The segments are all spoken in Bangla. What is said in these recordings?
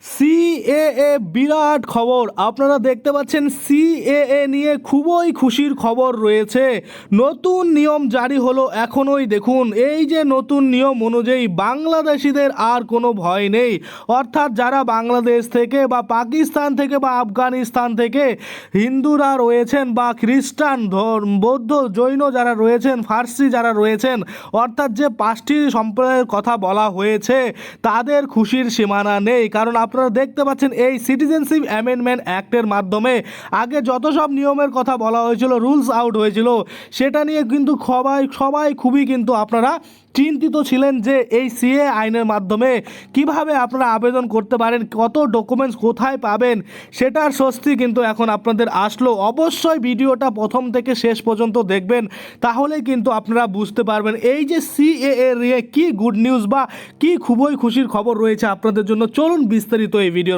See? সিএএ বিরাট খবর। আপনারা দেখতে পাচ্ছেন সিএএ নিয়ে খুবই খুশির খবর রয়েছে। নতুন নিয়ম জারি হলো এখনই দেখুন। এই যে নতুন নিয়ম অনুযায়ী বাংলাদেশিদের আর কোনো ভয় নেই। অর্থাৎ যারা বাংলাদেশ থেকে বা পাকিস্তান থেকে বা আফগানিস্তান থেকে হিন্দুরা রয়েছেন বা খ্রিস্টান, ধর্ম, বৌদ্ধ, জৈন যারা রয়েছেন, ফার্সি যারা রয়েছেন, অর্থাৎ যে পাঁচটি সম্প্রদায়ের কথা বলা হয়েছে, তাদের খুশির সীমানা নেই। কারণ আপনারা দেখতে পাচ্ছেন এই সিটিজেনশিপ অ্যামেন্ডমেন্ট অ্যাক্টের মাধ্যমে। আগে যত সব নিয়মের কথা বলা হয়েছিল রুলস আউট হয়েছিল, সেটা নিয়ে কিন্তু সবাই সবাই খুবই কিন্তু আপনারা চিন্তিত ছিলেন যে এই সিএ আইনের মাধ্যমে কীভাবে আপনারা আবেদন করতে পারেন, কত ডকুমেন্টস কোথায় পাবেন, সেটার স্বস্তি কিন্তু এখন আপনাদের আসলো। অবশ্যই ভিডিওটা প্রথম থেকে শেষ পর্যন্ত দেখবেন, তাহলে কিন্তু আপনারা বুঝতে পারবেন এই যে সিএ এর কি গুড নিউজ বা কি খুবই খুশির খবর রয়েছে আপনাদের জন্য। চলুন বিস্তারিত এই ভিডিওর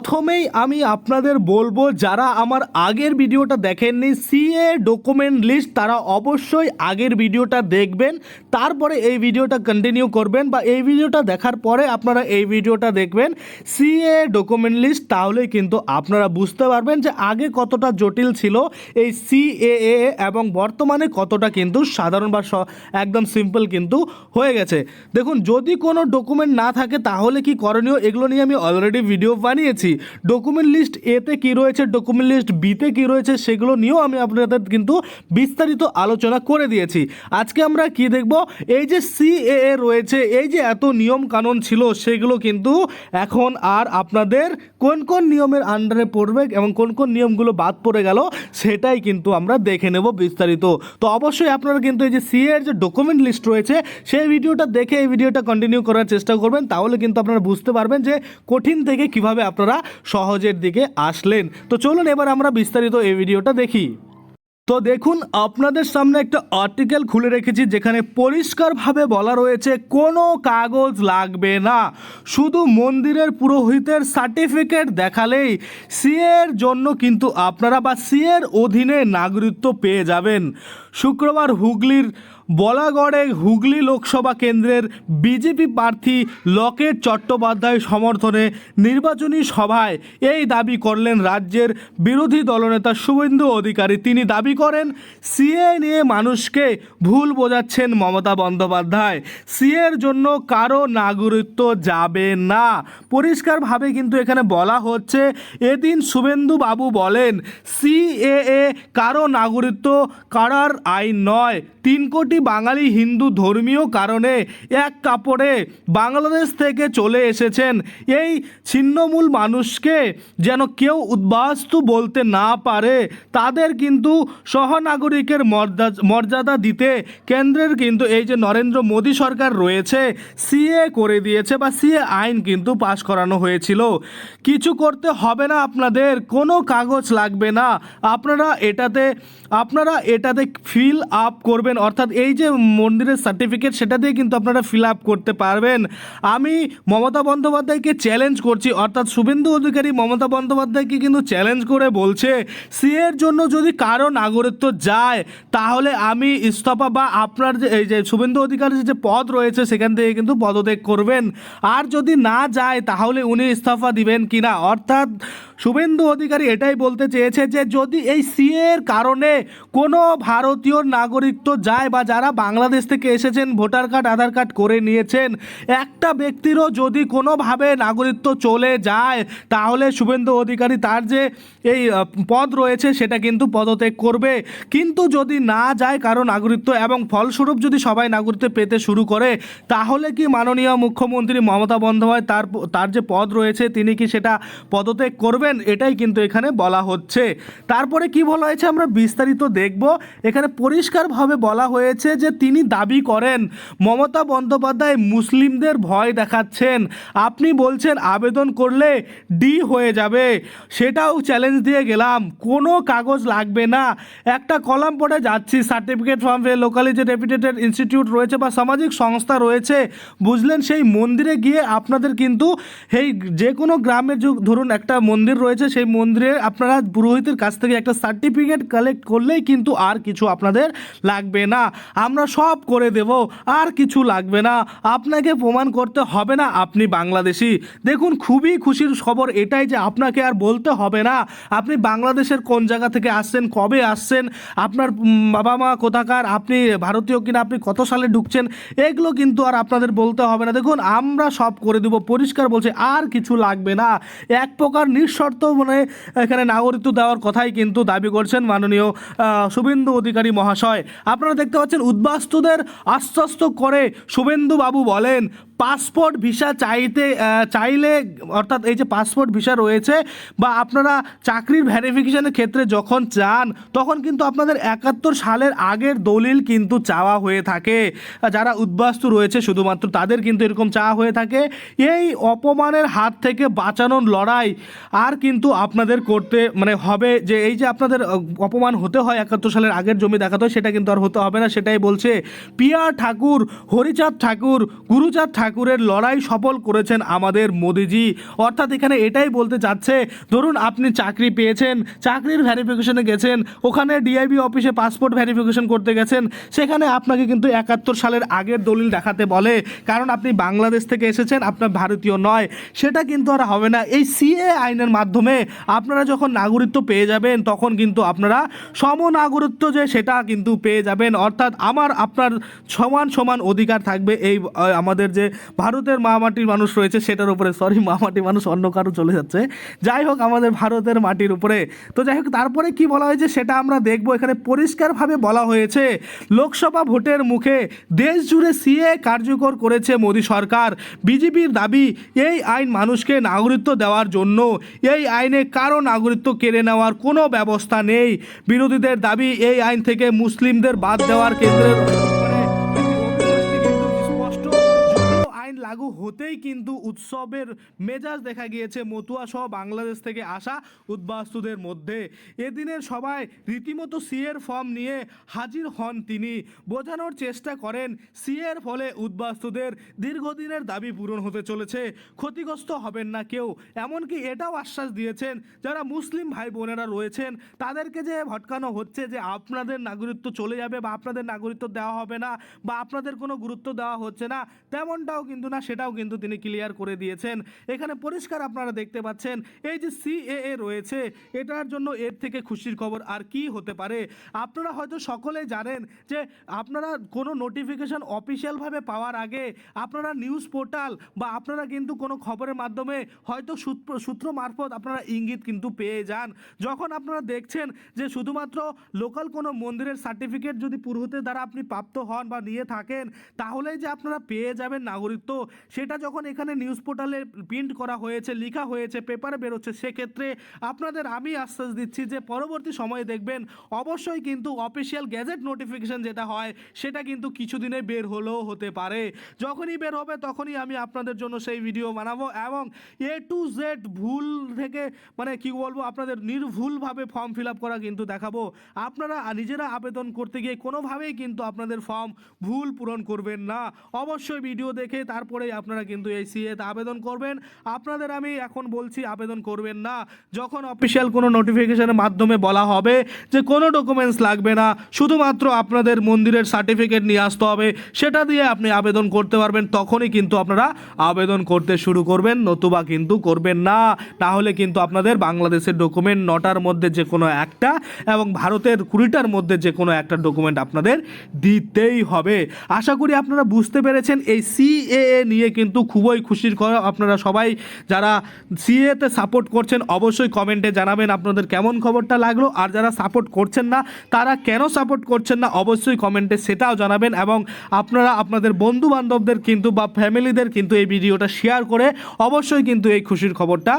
প্রথমেই আমি আপনাদের বলব, যারা আমার আগের ভিডিওটা দেখেননি সিএ ডকুমেন্ট লিস্ট তারা অবশ্যই আগের ভিডিওটা দেখবেন। তারপরে এই ভিডিওটা কন্টিনিউ করবেন বা এই ভিডিওটা দেখার পরে আপনারা এই ভিডিওটা দেখবেন। সিএ ডকুমেন্ট লিস্ট তাহলেই কিন্তু আপনারা বুঝতে পারবেন যে আগে কতটা জটিল ছিল এই সিএএ এবং বর্তমানে কতটা কিন্তু সাধারণ বা একদম সিম্পল কিন্তু হয়ে গেছে। দেখুন, যদি কোনো ডকুমেন্ট না থাকে, তাহলে কি করণীয়? এগুলো নিয়ে আমি অলরেডি ভিডিও বানিয়েছি। ডকুমেন্ট লিস্ট এতে কি রয়েছে ডকুমেন্ট লিস্ট বিতে কি রয়েছে, সেগুলো নিয়েও আমি আপনাদের কিন্তু বিস্তারিত আলোচনা করে দিয়েছি। আজকে আমরা কি দেখব? এই যে সিএএ রয়েছে, এই যে এত নিয়ম কানুন ছিল, সেগুলো কিন্তু এখন আর আপনাদের কোন কোন নিয়মের আন্ডারে পড়বে এবং কোন কোন নিয়মগুলো বাদ পড়ে গেল, সেটাই কিন্তু আমরা দেখে নেব বিস্তারিত। তো অবশ্যই আপনারা কিন্তু এই যে সিএ এর যে ডকুমেন্ট লিস্ট রয়েছে, সেই ভিডিওটা দেখে এই ভিডিওটা কন্টিনিউ করার চেষ্টা করবেন, তাহলে কিন্তু আপনারা বুঝতে পারবেন যে কঠিন থেকে কীভাবে আপনারা সহজের দিকে আসলেন। তো চলুন এবার আমরা বিস্তারিত এই ভিডিওটা দেখি। তো দেখুন, আপনাদের সামনে একটা আর্টিকেল খুলে রেখেছি যেখানে পরিষ্কারভাবে বলা রয়েছে, কোনো কাগজ লাগবে না। শুধু মন্দিরের পুরোহিতের সার্টিফিকেট দেখালেই সিএর জন্য কিন্তু আপনারা বা সিএর অধীনে নাগরিকত্ব পেয়ে যাবেন। শুক্রবার হুগলির বলাগড়ে হুগলি লোকসভা কেন্দ্রের বিজেপি প্রার্থী লকেট চট্টোপাধ্যায় সমর্থনে নির্বাচনী সভায় এই দাবি করলেন রাজ্যের বিরোধী দলনেতা শুভেন্দু অধিকারী। তিনি দাবি করেন, সিএ নিয়ে মানুষকে ভুল বোঝাচ্ছেন মমতা বন্দ্যোপাধ্যায়। সিএর জন্য কারও নাগরিকত্ব যাবে না। পরিষ্কারভাবে কিন্তু এখানে বলা হচ্ছে, এদিন শুভেন্দু বাবু বলেন, সিএএ কারও নাগরিকত্ব কারার আইন নয়। তিন কোটি বাঙালি হিন্দু ধর্মীয় কারণে এক কাপড়ে বাংলাদেশ থেকে চলে এসেছেন। এই ছিন্নমূল মানুষকে যেন কেউ উদ্বাস্তু বলতে না পারে, তাদের কিন্তু সহনাগরিকের মর্যাদা দিতে কেন্দ্রের কিন্তু এই যে নরেন্দ্র মোদী সরকার রয়েছে, সিএ করে দিয়েছে বা সিএ আইন কিন্তু পাশ করানো হয়েছিল। কিছু করতে হবে না আপনাদের, কোনো কাগজ লাগবে না। আপনারা এটাতে আপনারা এটাতে ফিল আপ করবেন অর্থাৎ এই যে মন্দিরের সার্টিফিকেট সেটা দিয়ে কিন্তু আপনারা ফিল আপ করতে পারবেন। আমি মমতা বন্দ্যোপাধ্যায়কে চ্যালেঞ্জ করছি, অর্থাৎ শুভেন্দু অধিকারী মমতা বন্দ্যোপাধ্যায়কে কিন্তু চ্যালেঞ্জ করে বলছে সিএর জন্য যদি কারও নাগরিকত্ব যায়, তাহলে আমি ইস্তফা বা আপনার যে, এই যে শুভেন্দু অধিকারীর যে পদ রয়েছে, সেখান থেকে কিন্তু পদত্যাগ করবেন। আর যদি না যায়, তাহলে উনি ইস্তফা দিবেন কি না অর্থাৎ শুভেন্দু অধিকারী এটাই বলতে চেয়েছে যে, যদি এই সিএ এর কারণে কোনো ভারতীয় নাগরিকত্ব যায় বা যারা বাংলাদেশ থেকে এসেছেন, ভোটার কার্ড, আধার কার্ড করে নিয়েছেন, একটা ব্যক্তিরও যদি কোনোভাবে নাগরিকত্ব চলে যায়, তাহলে শুভেন্দু অধিকারী তার যে এই পদ রয়েছে, সেটা কিন্তু পদত্যাগ করবে। কিন্তু যদি না যায় কারও নাগরিকত্ব এবং ফলস্বরূপ যদি সবাই নাগরিকত্ব পেতে শুরু করে, তাহলে কি মাননীয় মুখ্যমন্ত্রী মমতা বন্দ্যোপাধ্যায় তার তার যে পদ রয়েছে, তিনি কি সেটা পদত্যাগ করবেন? এটাই কিন্তু এখানে বলা হচ্ছে। তারপরে কি বলা হয়েছে আমরা বিস্তারিত দেখব। এখানে পরিষ্কারভাবে বলা হয়েছে যে তিনি দাবি করেন, মমতা বন্দ্যোপাধ্যায় মুসলিমদের ভয় দেখাচ্ছেন। আপনি বলছেন আবেদন করলে ডি হয়ে যাবে। সেটাও চ্যালেঞ্জ দিয়ে গেলাম। কোনো কাগজ লাগবে না। একটা কলাম পড়ে যাচ্ছি। সার্টিফিকেট ফর্ম লোকালি যে রেপুটেটেড ইনস্টিটিউট রয়েছে বা সামাজিক সংস্থা রয়েছে। বুঝলেন, সেই মন্দিরে গিয়ে আপনাদের কিন্তু এই যে কোনো গ্রামের যে ধরুন একটা মন্দির রয়েছে, সেই মন্দিরে আপনারা পুরোহিতের কাছ থেকে একটা সার্টিফিকেট কালেক্ট করলেই কিন্তু আর কিছু আপনাদের লাগবে না। আমরা সব করে দেব, আর কিছু লাগবে না। আপনাকে প্রমাণ করতে হবে না আপনি বাংলাদেশি। দেখুন, খুবই খুশির খবর এটাই যে আপনাকে আর বলতে হবে না। আপনি বাংলাদেশের কোন জায়গা থেকে আসছেন, কবে আসছেন, আপনার বাবা মা কোথাকার, আপনি ভারতীয় কিনা, আপনি কত সালে ঢুকছেন, এগুলো কিন্তু আর আপনাদের বলতে হবে না। দেখুন, আমরা সব করে দেব, পরিষ্কার বলছে, আর কিছু লাগবে না। এক প্রকার নিঃশর্ত মানে এখানে নাগরিকত্ব দেওয়ার কথাই কিন্তু দাবি করছেন মাননীয় শুভেন্দু অধিকারী মহাশয়। আপনারা দেখতে পাচ্ছেন উদ্বাস্তুদের আশ্বস্ত করে শুভেন্দু বাবু বলেন, পাসপোর্ট ভিসা চাইতে চাইলে, অর্থাৎ এই যে পাসপোর্ট ভিসা রয়েছে বা আপনারা চাকরির ভ্যারিফিকেশনের ক্ষেত্রে যখন চান তখন কিন্তু আপনাদের একাত্তর সালের আগের দলিল কিন্তু চাওয়া হয়ে থাকে। যারা উদ্বাস্তু রয়েছে শুধুমাত্র তাদের কিন্তু এরকম চাওয়া হয়ে থাকে। এই অপমানের হাত থেকে বাঁচানোর লড়াই আর কিন্তু আপনাদের করতে মানে হবে যে এই যে আপনাদের অপমান হতে হয় একাত্তর সালের আগের জমি দেখাতে হয়, সেটা কিন্তু আর হতে হবে না, সেটাই বলছে। পিয়া ঠাকুর, হরিচাঁদ ঠাকুর, গুরুচাঁদ ঠাকুরের লড়াই সফল করেছেন আমাদের মোদিজি। অর্থাৎ এখানে এটাই বলতে চাচ্ছে, ধরুন আপনি চাকরি পেয়েছেন, চাকরির ভ্যারিফিকেশনে গেছেন, ওখানে ডিআইবি অফিসে পাসপোর্ট ভ্যারিফিকেশন করতে গেছেন, সেখানে আপনাকে কিন্তু একাত্তর সালের আগের দলিল দেখাতে বলে, কারণ আপনি বাংলাদেশ থেকে এসেছেন, আপনার ভারতীয় নয়। সেটা কিন্তু আর হবে না। এই সিএ আইনের মাধ্যমে আপনারা যখন নাগরিকত্ব পেয়ে যাবেন, তখন কিন্তু আপনারা সম নাগরিকত্ব যে, সেটা কিন্তু পেয়ে যাবেন। অর্থাৎ আমার, আপনার সমান সমান অধিকার থাকবে এই আমাদের যে ভারতের মা মাটির মানুষ রয়েছে, সেটার উপরে সরি মা মাটির মানুষ অন্য কারও চলে যাচ্ছে। যাই হোক, আমাদের ভারতের মাটির উপরে। তো যাই হোক, তারপরে কি বলা হয়েছে সেটা আমরা দেখব। এখানে পরিষ্কারভাবে বলা হয়েছে, লোকসভা ভোটের মুখে দেশ জুড়ে সিএ কার্যকর করেছে মোদী সরকার। বিজেপির দাবি, এই আইন মানুষকে নাগরিকত্ব দেওয়ার জন্য। এই আইনে কারও নাগরিকত্ব কেড়ে নেওয়ার কোনো ব্যবস্থা নেই। বিরোধীদের দাবি, এই আইন থেকে মুসলিমদের বাদ দেওয়ার কেন্দ্রের লাগু হতেই কিন্তু উৎসবের মেজাজ দেখা গিয়েছে মতুয়া সহ বাংলাদেশ থেকে আসা উদ্বাস্তুদের মধ্যে। এদিনের সবাই রীতিমতো সিএর ফর্ম নিয়ে হাজির হন তিনি। বোঝানোর চেষ্টা করেন, সিএর ফলে উদ্বাস্তুদের দীর্ঘদিনের দাবি পূরণ হতে চলেছে। ক্ষতিগ্রস্ত হবেন না কেউ, এমনকি এটাও আশ্বাস দিয়েছেন যারা মুসলিম ভাই বোনেরা রয়েছেন, তাদেরকে যে ভটকানো হচ্ছে যে আপনাদের নাগরিকত্ব চলে যাবে বা আপনাদের নাগরিকত্ব দেওয়া হবে না বা আপনাদের কোনো গুরুত্ব দেওয়া হচ্ছে না, তেমনটাও কিন্তু না। সেটাও কিন্তু তিনি ক্লিয়ার করে দিয়েছেন। এখানে পরিষ্কার আপনারা দেখতে পাচ্ছেন, এই যে সিএএ রয়েছে, এটার জন্য এর থেকে খুশির খবর আর কি হতে পারে? আপনারা হয়তো সকলেই জানেন যে আপনারা কোনো নোটিফিকেশন অফিসিয়ালভাবে পাওয়ার আগে আপনারা নিউজ পোর্টাল বা আপনারা কিন্তু কোনো খবরের মাধ্যমে হয়তো সূত্র সূত্র মারফত আপনারা ইঙ্গিত কিন্তু পেয়ে যান। যখন আপনারা দেখছেন যে শুধুমাত্র লোকাল কোনো মন্দিরের সার্টিফিকেট যদি পুরোহিতের দ্বারা আপনি প্রাপ্ত হন বা নিয়ে থাকেন, তাহলেই যে আপনারা পেয়ে যাবেন নাগরিকত্ব। সেটা যখন এখানে নিউজ পোর্টালে প্রিন্ট করা হয়েছে, লেখা হয়েছে পেপারে বেরোচ্ছে, সেক্ষেত্রে আপনাদের আমি আশ্বাস দিচ্ছি যে পরবর্তী সময়ে দেখবেন অবশ্যই কিন্তু অফিসিয়াল গ্যাজেট নোটিফিকেশন যেটা হয়, সেটা কিন্তু কিছুদিনে বের হলেও হতে পারে। যখনই বের হবে তখনই আমি আপনাদের জন্য সেই ভিডিও বানাবো এবং এ টু জেড ভুল থেকে মানে কি বলব, আপনাদের নির্ভুলভাবে ফর্ম ফিল আপ করা কিন্তু দেখাবো। আপনারা নিজেরা আবেদন করতে গিয়ে কোনোভাবেই কিন্তু আপনাদের ফর্ম ভুল পূরণ করবেন না। অবশ্যই ভিডিও দেখে তারপরেই আপনারা কিন্তু এই সিএতে আবেদন করবেন। আপনাদের আমি এখন বলছি, আবেদন করবেন না। যখন অফিসিয়াল কোনো নোটিফিকেশনের মাধ্যমে বলা হবে যে কোনো ডকুমেন্টস লাগবে না, শুধুমাত্র আপনাদের মন্দিরের সার্টিফিকেট নিয়ে আসতে হবে, সেটা দিয়ে আপনি আবেদন করতে পারবেন, তখনই কিন্তু আপনারা আবেদন করতে শুরু করবেন, নতুবা কিন্তু করবেন না। তাহলে কিন্তু আপনাদের বাংলাদেশের ডকুমেন্ট নটার মধ্যে যে কোনো একটা এবং ভারতের কুড়িটার মধ্যে যে কোনো একটা ডকুমেন্ট আপনাদের দিতেই হবে। আশা করি আপনারা বুঝতে পেরেছেন, এই সিএএ নিয়ে কিন্তু খুবই খুশির খবর। আপনারা সবাই যারা সিএতে সাপোর্ট করছেন অবশ্যই কমেন্টে জানাবেন আপনাদের কেমন খবরটা লাগল। আর যারা সাপোর্ট করছেন না, তারা কেন সাপোর্ট করছেন না, অবশ্যই কমেন্টে সেটাও জানাবেন। এবং আপনারা আপনাদের বন্ধু বান্ধবদের কিন্তু বা ফ্যামিলিদের কিন্তু এই ভিডিওটা শেয়ার করে অবশ্যই কিন্তু এই খুশির খবরটা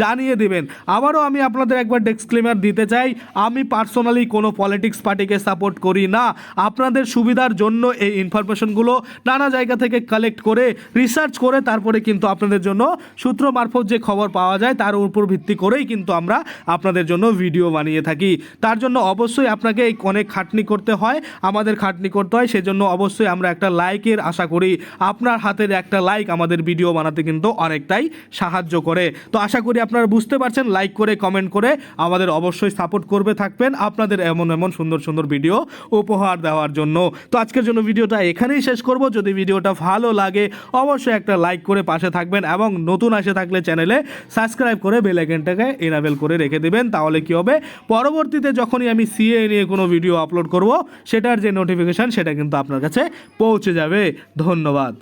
জানিয়ে দেবেন। আবারও আমি আপনাদের একবার ডিসক্লেমার দিতে চাই, আমি পার্সোনালি কোনো পলিটিক্স পার্টিকে সাপোর্ট করি না। আপনাদের সুবিধার জন্য এই ইনফরমেশনগুলো নানা জায়গা থেকে কালেক্ট করে রিসার্চ করে তারপরে কিন্তু আপনাদের জন্য সূত্র মারফত যে খবর পাওয়া যায়, তার উপর ভিত্তি করেই কিন্তু আমরা আপনাদের জন্য ভিডিও বানিয়ে থাকি। তার জন্য অবশ্যই আপনাকে এই অনেক খাটনি করতে হয়, আমাদের খাটনি করতে হয়, সেজন্য অবশ্যই আমরা একটা লাইকের আশা করি। আপনার হাতের একটা লাইক আমাদের ভিডিও বানাতে কিন্তু অনেকটাই সাহায্য করে। তো আশা করি আপনারা বুঝতে পারছেন লাইক করে কমেন্ট করে আমাদের অবশ্যই সাপোর্ট করবে, থাকবেন আপনাদের এমন এমন সুন্দর সুন্দর ভিডিও উপহার দেওয়ার জন্য। তো আজকের জন্য ভিডিওটা এখানেই শেষ করব। যদি ভিডিওটা ভালো লাগে অবশ্যই একটা লাইক করে পাশে থাকবেন এবং নতুন আসে থাকলে চ্যানেলে সাবস্ক্রাইব করে বেল আইকনটাকে এনাবেল করে রেখে দেবেন, তাহলে কি হবে? পরবর্তীতে যখনই আমি সিএ নিয়ে কোনো ভিডিও আপলোড করব, সেটার যে নোটিফিকেশান সেটা কিন্তু আপনার কাছে পৌঁছে যাবে। ধন্যবাদ।